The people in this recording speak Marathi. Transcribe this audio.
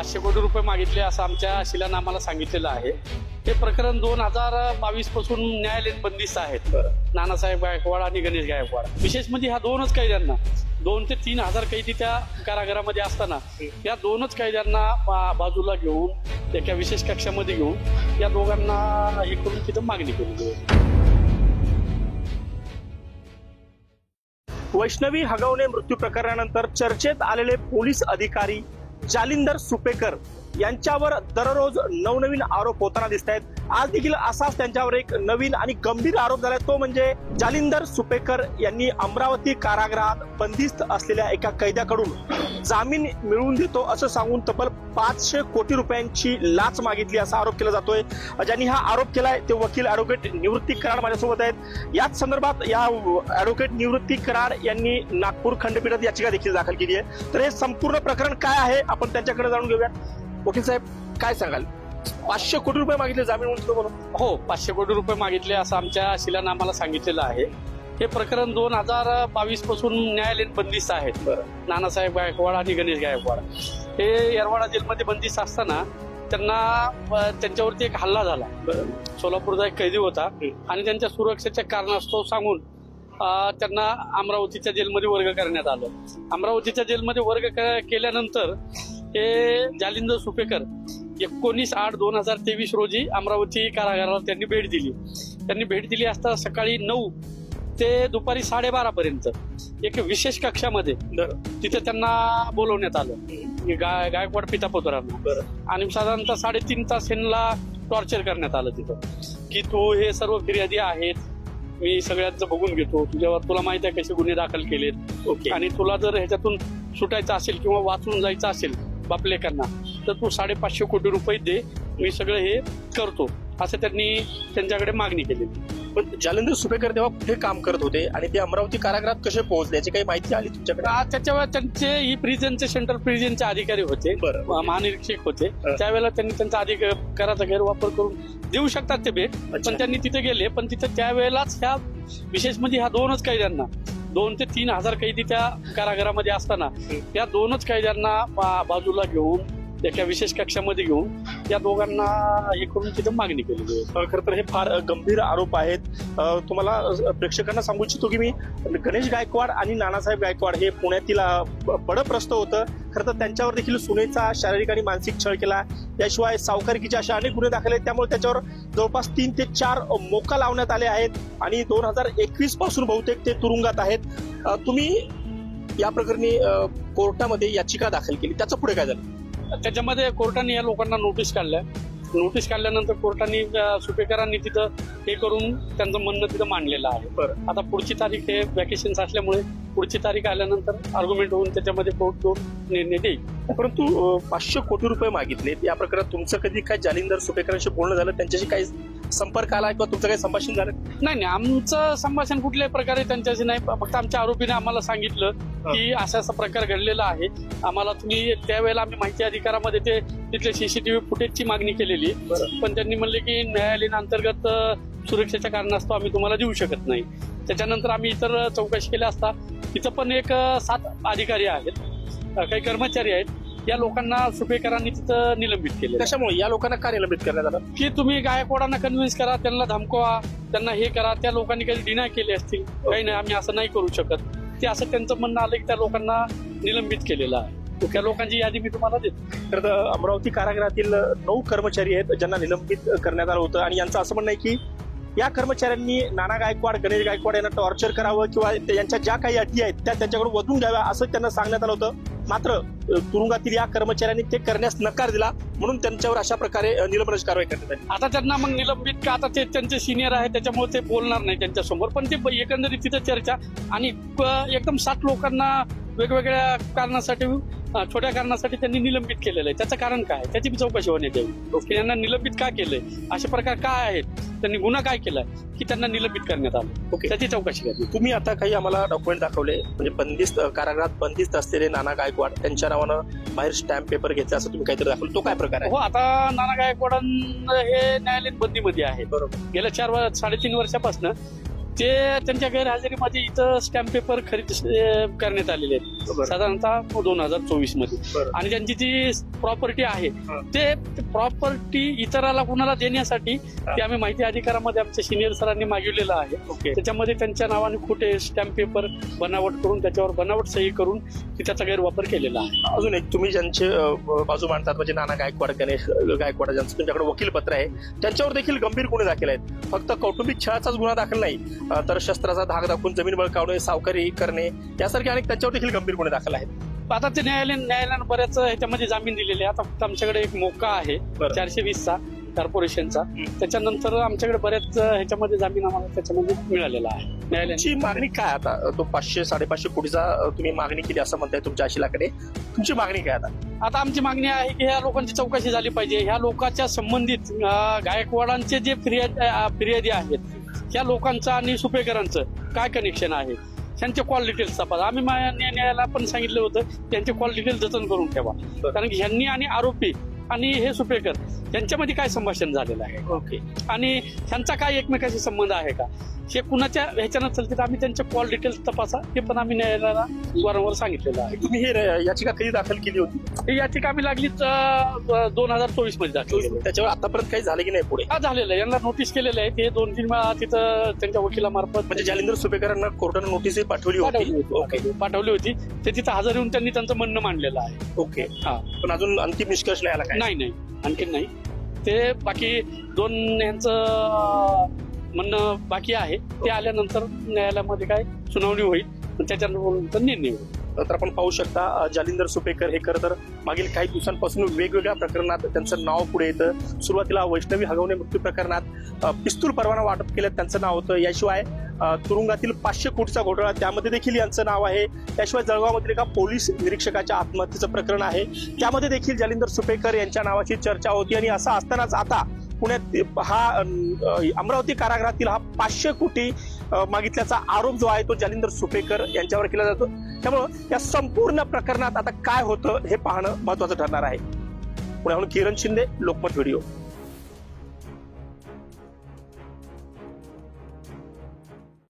पाचशे कोटी रुपये मागितले असं आमच्या शिलानामाला आम्हाला सांगितलेलं आहे. हे प्रकरण दोन हजार बावीसपासून न्यायालयीन बंदिस्त आहेत. नानासाहेब गायकवाड आणि गणेश गायकवाड. विशेष म्हणजे ह्या दोनच कैद्यांना दोन ते तीन हजार कैदी त्या कारागृहामध्ये असताना या दोनच कैद्यांना बा- बाजूला घेऊन एका विशेष कक्षामध्ये घेऊन या दोघांना हे करून तिथं मागणी केली वैष्णवी हगवणे मृत्यू प्रकरणानंतर चर्चेत आलेले पोलीस अधिकारी जालिंदर सुपेकर यांच्यावर दररोज नवनवीन आरोप होताना दिसत आहेत आज देखील असाच त्यांच्यावर एक नवीन आणि गंभीर आरोप झालाय. तो म्हणजे जालिंदर सुपेकर यांनी अमरावती कारागृहात बंदिस्त असलेल्या एका कैद्याकडून जामीन मिळवून देतो असं सांगून तब्बल पाचशे कोटी रुपयांची लाच मागितली असा आरोप केला जातोय. ज्यांनी हा आरोप केलाय ते वकील ऍडव्होकेट निवृत्ती कराड माझ्यासोबत आहेत. याच संदर्भात या ऍडव्होकेट निवृत्ती कराड यांनी नागपूर खंडपीठात याचिका देखील दाखल केली आहे. तर हे संपूर्ण प्रकरण काय आहे? आपण त्यांच्याकडे जाणून घेऊयात. वकील साहेब काय सांगाल? पाचशे कोटी रुपये मागितले जामीन म्हणून बोला. हो पाचशे कोटी रुपये मागितले असं आमच्या शिलानं आम्हाला सांगितलेलं आहे. हे प्रकरण दोन हजार बावीसपासून न्यायालयीन बंदिस्त आहेत. नानासाहेब गायकवाड आणि गणेश गायकवाड. हे येरवाडा जेलमध्ये बंदिस्त असताना त्यांना त्यांच्यावरती एक हल्ला झाला. सोलापूरचा एक कैदी होता आणि त्यांच्या सुरक्षेच्या कारणास्तव सांगून त्यांना अमरावतीच्या जेलमध्ये वर्ग करण्यात आलं. अमरावतीच्या जेलमध्ये वर्ग केल्यानंतर हे जालिंदर सुपेकर एकोणीस आठ दोन हजार तेवीस रोजी अमरावती कारागाराला त्यांनी भेट दिली. त्यांनी भेट दिली असता सकाळी नऊ ते दुपारी साडेबारा पर्यंत एक विशेष कक्षामध्ये तिथे त्यांना बोलवण्यात आलं. गाय गायकवाड पिता पुत्रांना आणि साधारणतः साडेतीन तास यांना टॉर्चर करण्यात आलं तिथं. की तू हे सर्व फिर्यादी आहेत. मी सगळ्यांचं बघून घेतो. तुझ्यावर तुला माहिती आहे कसे गुन्हे दाखल केलेत. ओके. आणि तुला जर ह्याच्यातून सुटायचं असेल किंवा वाचून जायचं असेल बापलेकांना तर तू साडेपाचशे कोटी रुपये दे मी सगळं हे करतो. असं त्यांनी त्यांच्याकडे मागणी केलेली. पण जालिंदर सुपेकर तेव्हा कुठे काम करत होते? आणि ते अमरावती कारागृहात कसे पोहोचले? याची काही माहिती आली तुमच्याकडे? त्याच्यावर त्यांचे ही प्रिझनचे सेंट्रल प्रिझनचे अधिकारी होते. महानिरीक्षक होते. त्यावेळेला त्यांनी त्यांचा अधिकाराचा गैरवापर करून देऊ शकतात ते भेट. पण त्यांनी तिथे गेले. पण तिथे त्यावेळेलाच ह्या विशेष म्हणजे ह्या दोनच कैद्यांना दोन ते तीन हजार कैदी त्या कारागृहामध्ये असताना या दोनच कैद्यांना बाजूला घेऊन एका विशेष कक्षामध्ये घेऊन या दोघांना हे करून तिथे मागणी केली अ, खरं तर हे फार गंभीर आरोप आहेत. तुम्हाला प्रेक्षकांना सांगू इच्छितो की मी गणेश गायकवाड आणि नानासाहेब गायकवाड हे पुण्यातील बडप्रस्त होतं. खरं तर त्यांच्यावर देखील सुनेचा शारीरिक आणि मानसिक छळ केला. याशिवाय सावकारिकीचे अशा अनेक गुन्हे दाखल आहेत. त्यामुळे त्याच्यावर जवळपास तीन ते चार मोका लावण्यात आले आहेत आणि दोन हजार एकवीसपासून बहुतेक ते तुरुंगात आहेत. तुम्ही या प्रकरणी कोर्टामध्ये याचिका दाखल केली. त्याचं पुढे काय झालं? त्याच्यामध्ये कोर्टाने या लोकांना नोटीस काढल्या. नोटीस काढल्यानंतर कोर्टाने सुपेकरांनी तिथं हे करून त्यांचं म्हणणं तिथं मांडलेलं आहे. बरं. आता पुढची तारीख हे वॅकेशन असल्यामुळे पुढची तारीख आल्यानंतर आर्ग्युमेंट होऊन त्याच्यामध्ये कोर्ट तो निर्णय देईल. परंतु पाचशे कोटी रुपये मागितले या प्रकरणात तुमचं कधी काय जालिंदर सुपेकरांशी बोलणं झालं? त्यांच्याशी काही संपर्क आला किंवा तुमचं काही संभाषण झालं? नाही नाही आमचं संभाषण कुठल्याही प्रकारे त्यांच्याशी नाही. फक्त आमच्या आरोपीने आम्हाला सांगितलं की असा असा प्रकार घडलेला आहे. आम्हाला तुम्ही त्यावेळेला आम्ही माहिती अधिकारामध्ये ते तिथले सीसीटीव्ही फुटेजची मागणी केलेली. पण त्यांनी म्हणले की न्यायालयीन अंतर्गत सुरक्षेच्या कारणास्तव आम्ही तुम्हाला देऊ शकत नाही. त्याच्यानंतर आम्ही इतर चौकशी केल्या असता तिथं पण एक सात अधिकारी आहेत. काही कर्मचारी आहेत. या लोकांना सुपेकरांनी तिथं निलंबित केले कशामुळे? या लोकांना का निलंबित करण्यात आलं? की तुम्ही गायकवाडांना कन्व्हिन्स करा त्यांना धमकवा त्यांना हे करा त्या लोकांनी काही डिनाय केले असतील? काही नाही आम्ही असं नाही करू शकत. ते असं त्यांचं म्हणणं आलं की त्या लोकांना निलंबित केलेलं आहे. त्या लोकांची यादी मी तुम्हाला देतो. तर अमरावती कारागृहातील नऊ कर्मचारी आहेत ज्यांना निलंबित करण्यात आलं होतं. आणि यांचं असं म्हणणं आहे की या कर्मचाऱ्यांनी नाना गायकवाड गणेश गायकवाड यांना टॉर्चर करावं किंवा यांच्या ज्या काही अटी आहेत त्या त्यांच्याकडून वधून घ्याव्या असं त्यांना सांगण्यात आलं होतं. मात्र तुरुंगातील या कर्मचाऱ्यांनी ते करण्यास नकार दिला म्हणून त्यांच्यावर अशा प्रकारे निलंबनाची कारवाई करण्यात आली. आता त्यांना मग निलंबित का? आता ते त्यांचे सिनियर आहे त्याच्यामुळे ते बोलणार नाही त्यांच्यासमोर पण ते एकंदरीत तिथे चर्चा आणि एकदम सात लोकांना वेगवेगळ्या कारणासाठी छोट्या कारणासाठी त्यांनी निलंबित केलेलं आहे. त्याचं कारण काय? त्याची चौकशी होण्यात यावी की यांना निलंबित का केलंय? असे प्रकार काय आहेत? त्यांनी गुन्हा काय केलाय? की त्यांना निलंबित करण्यात आलं. ओके. त्याची चौकशी करली तुम्ही आता काही आम्हाला डॉक्युमेंट दाखवले? म्हणजे बंदिस्त कारागृहात बंदिस्त असलेले नाना गायकवाड त्यांच्या नावानं बाहेर स्टॅम्प पेपर घेतले असं तुम्ही काहीतरी दाखवलं. तो काय प्रकार आहे? हो आता नाना गायकवाडांना हे न्यायालयीन बंदीमध्ये आहे. बरोबर. गेल्या चार साडेतीन वर्षापासून ते त्यांच्या गैरहजेरीमध्ये इथं स्टॅम्प पेपर खरेदी करण्यात आलेले आहेत. साधारणतः दोन हजार चोवीसमध्ये. आणि त्यांची जी प्रॉपर्टी आहे. ते प्रॉपर्टी इतराला कुणाला देण्यासाठी. ते आम्ही माहिती अधिकारामध्ये आमच्या सिनियर सरांनी मागवलेलं आहे त्याच्यामध्ये त्यांच्या नावाने कुठे स्टॅम्प पेपर बनावट करून त्याच्यावर बनावट सही करून की त्याचा गैरवापर केलेला आहे अजून एक तुम्ही ज्यांचे बाजू मांडतात म्हणजे नाना गायकवाड गणेश गायकवाड ज्यांचं तुमच्याकडे वकील पत्र आहे त्यांच्यावर देखील गंभीर गुन्हे दाखल आहेत फक्त कौटुंबिक छळाचाच गुन्हा दाखल नाही तर शस्त्राचा धाक दाखवून जमीन बळकावणे सावकारी करणे यासारखे अनेक त्यांच्यावर देखील गंभीर गुन्हे दाखल आहेत. आता ते न्यायालय न्यायालयानं बऱ्याच ह्याच्यामध्ये जामीन दिलेले आहे. आता फक्त आमच्याकडे एक मोका आहे. चारशे वीसचा कॉर्पोरेशनचा. त्याच्यानंतर आमच्याकडे बऱ्याच ह्याच्यामध्ये जामीन आम्हाला त्याच्यामध्ये मिळालेला आहे न्यायालयाने. तुमची मागणी काय आता? तो पाचशे साडेपाचशे कोटीचा तुम्ही मागणी केली असं म्हणताय तुमच्या अशिलाकडे. तुमची मागणी काय आता? आता आमची मागणी आहे की ह्या लोकांची चौकशी झाली पाहिजे. ह्या लोकांच्या संबंधित गायकवाडांचे जे फिर्याद फिर्यादी आहेत त्या लोकांचं आणि सुपेकरांचं काय कनेक्शन आहे? त्यांचे कॉल डिटेल्स तपास. आम्ही न्यायालयाला पण सांगितलं होतं त्यांचे कॉल डिटेल जतन करून ठेवा. कारण की ह्यांनी आणि आरोपी आणि हे सुपेकर यांच्यामध्ये काय संभाषण झालेलं आहे? ओके. आणि ह्यांचा काय एकमेकाशी संबंध आहे का? हे कुणाच्या ह्याच्यानं चालते तर आम्ही त्यांचे कॉल डिटेल्स तपासा हे पण आम्ही न्यायालयाला वारंवार सांगितलेलं आहे. तुम्ही हे याचिका कधी दाखल केली होती? ही याचिका आम्ही लागलीच दोन हजार चोवीसमध्ये दाखल केली. त्याच्यावर आतापर्यंत काही झालं की नाही पुढे? हा झालेलं आहे. यांना नोटीस केलेलं आहे. ते दोन तीन वेळा तिथं त्यांच्या वकिलामार्फत म्हणजे जालिंदर सुपेकरांना कोर्टानं नोटीस पाठवली पाठवली होती? होती. ओके. पाठवली होती. ते तिथं हजर येऊन त्यांनी त्यांचं म्हणणं मांडलेलं आहे. ओके. हा. पण अजून अंतिम निष्कर्ष नाही आला काय? नाही. नाही आणखीन नाही. ते बाकी दोन यांचं म्हणणं बाकी आहे. ते आल्यानंतर न्यायालयामध्ये काय सुनावणी होईल त्याच्यानंतर निर्णय होईल. तर आपण पाहू शकता जालिंदर सुपेकर हे खरं तर मागील काही दिवसांपासून वेगवेगळ्या प्रकरणात त्यांचं नाव पुढे येतं. सुरुवातीला वैष्णवी हगवणे मृत्यू प्रकरणात पिस्तूल परवाना वाटप केल्यात त्यांचं नाव होतं. याशिवाय तुरुंगातील पाचशे कोटीचा घोटाळा त्यामध्ये देखील यांचं नाव आहे. त्याशिवाय जळगावमधील एका पोलीस निरीक्षकाच्या आत्महत्येचं प्रकरण आहे. त्यामध्ये देखील जालिंदर सुपेकर यांच्या नावाची चर्चा होती आणि असं असतानाच आता पुण्यात हा अमरावती कारागृहातील हा पाचशे कोटी मागितल्याचा आरोप जो आहे तो जालिंदर सुपेकर यांच्यावर केला जातो. त्यामुळं या संपूर्ण प्रकरणात आता काय होतं हे पाहणं महत्वाचं ठरणार आहे. पुण्याहून किरण शिंदे लोकमत व्हिडिओ.